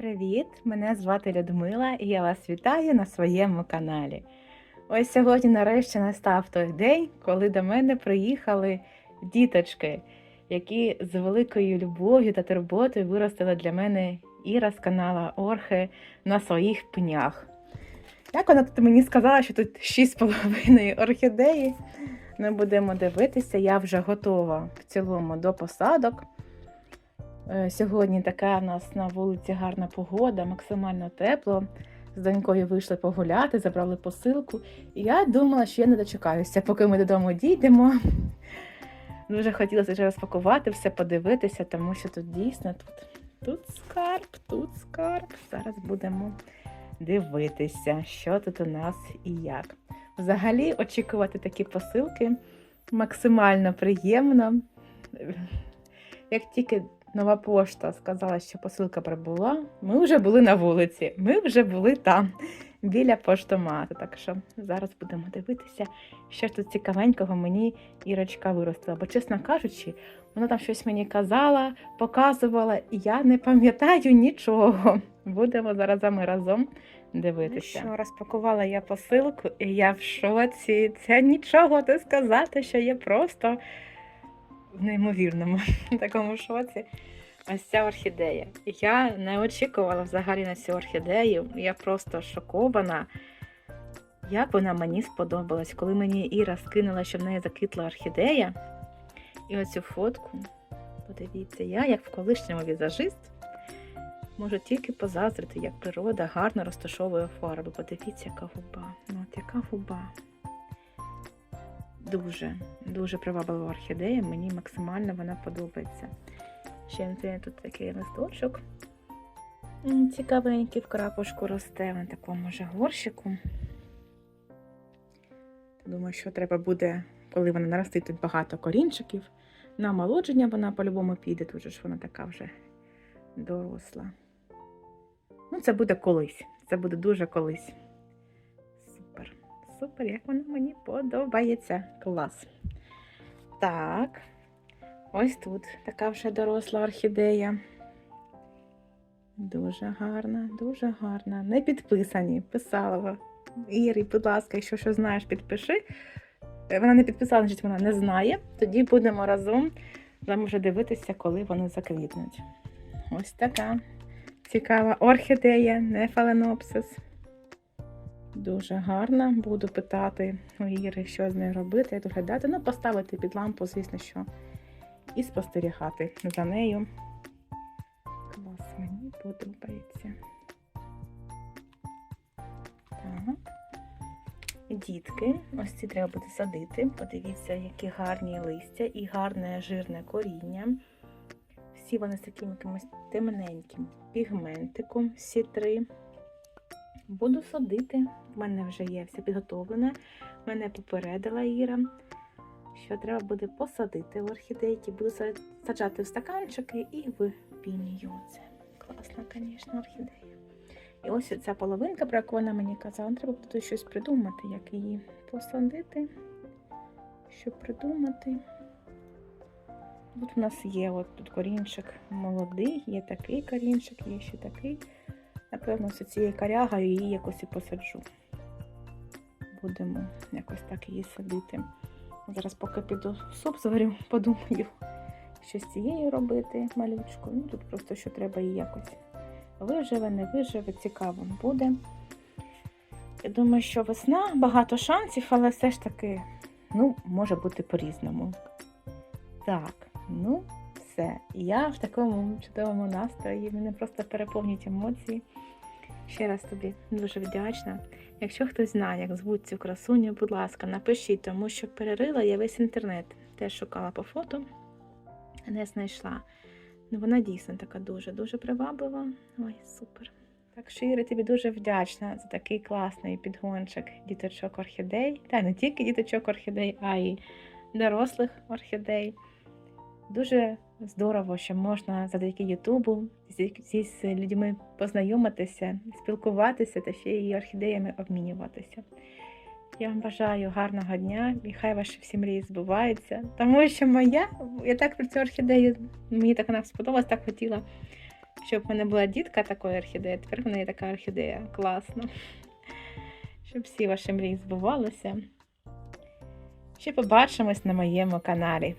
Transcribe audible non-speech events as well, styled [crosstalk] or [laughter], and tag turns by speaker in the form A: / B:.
A: привіт! Мене звати Людмила і я вас вітаю на своєму каналі. Ось сьогодні нарешті настав той день, коли до мене приїхали діточки, які з великою любов'ю та турботою виростила для мене Іра з канала Орхи на своїх пнях. Як вона тут мені сказала, що тут 6,5 орхідеї. Ми будемо дивитися, я вже готова в цілому до посадок. Е, Сьогодні така в нас на вулиці гарна погода, максимально тепло. З донькою вийшли погуляти, забрали посилку. І я думала, що я не дочекаюся, поки ми додому дійдемо. Дуже хотілося вже розпакувати, все подивитися, тому що тут дійсно тут, тут скарб, тут скарб. Зараз будемо дивитися, що тут у нас і як. Взагалі, очікувати такі посилки максимально приємно. Як тільки нова пошта сказала, що посилка прибула, ми вже були на вулиці, ми вже були там, біля поштомату. Так що зараз будемо дивитися, що ж тут цікавенького мені Ірочка виростила. Бо, чесно кажучи, вона там щось мені казала, показувала, і я не пам'ятаю нічого. Будемо зараз ми разом дивитися. Ну що, розпакувала я посилку, і я в шоці. Це нічого не сказати, що є просто неймовірному [laughs] такому шоці. Ось ця орхідея. Я не очікувала взагалі на цю орхідею. Я просто шокована, як вона мені сподобалась, коли мені Іра скинула, що в неї закитла орхідея. І оцю фотку, подивіться, я, як в колишньому візажист, можу тільки позазрити, як природа гарно розташовує фарби. Подивіться, яка губа. Ну, от яка губа. Дуже, дуже приваблива орхідея, мені максимально вона подобається. Ще тут такий листочок. Цікавенький в крапушку росте на такому же горщику. Думаю, що треба буде, коли вона наростить тут багато корінчиків. На омолодження вона по-любому піде, тут ж вона така вже доросла. Ну, це буде колись. Це буде дуже колись. Супер. Як вона мені подобається. Клас. Так. Ось тут така вже доросла орхідея. Дуже гарна, дуже гарна. Не підписані. Писала Ірі, будь ласка, якщо що знаєш, підпиши. Е, Вона не підписала, значить вона не знає. Тоді будемо разом будемо вже дивитися, коли вони заквітнуть. Ось така цікава орхідея, не фаленопсис. Дуже гарна. Буду питати у Іри, що з нею робити, як доглядати. Ну, поставити під лампу, звісно, що. І спостерігати за нею. Клас, мені подобається. Так. Дітки, ось ці треба буде садити. Подивіться, які гарні листя і гарне жирне коріння. Всі вони з таким якимось темненьким пігментиком, всі три. Буду садити. В мене вже є все підготовлене. Мене попередила Іра, що треба буде посадити орхідейки. Буду саджати в стаканчики і в пінію. Це класна, звісно, орхідея. І ось ця половинка, про яку вона мені казала, треба буде щось придумати, як її посадити, щоб придумати. Тут у нас є от тут корінчик молодий, є такий корінчик, є ще такий. Напевно, з цією корягою її якось і посаджу. Будемо якось так її садити. Зараз поки піду суп зварю, [laughs] подумаю, що з цією робити малючкою. Ну, тут просто що треба її якось виживе, не виживе, цікаво буде. Я думаю, що весна, багато шансів, але все ж таки, ну, може бути по-різному. Так, ну, все. Я в такому чудовому настрої, мене просто переповнюють емоції. Ще раз тобі дуже вдячна. Якщо хтось знає, як звуть цю красуню, будь ласка, напишіть, тому що перерила я весь інтернет. Теж шукала по фото, не знайшла. Ну, вона дійсно така дуже-дуже приваблива. Ой, супер. Так що Іра, тобі дуже вдячна за такий класний підгончик діточок орхідей. Та не тільки діточок орхідей, а й дорослих орхідей. Дуже здорово, що можна завдяки Ютубу зі, з людьми познайомитися, спілкуватися та ще й орхідеями обмінюватися. Я вам бажаю гарного дня і хай ваші всі мрії збуваються. Тому що моя, я так про цю орхідею, мені так вона сподобалась, так хотіла Щоб в мене була дітка такої орхідеї, тепер в неї така орхідея. Класно. Щоб всі ваші мрії збувалися. Ще побачимось на моєму каналі.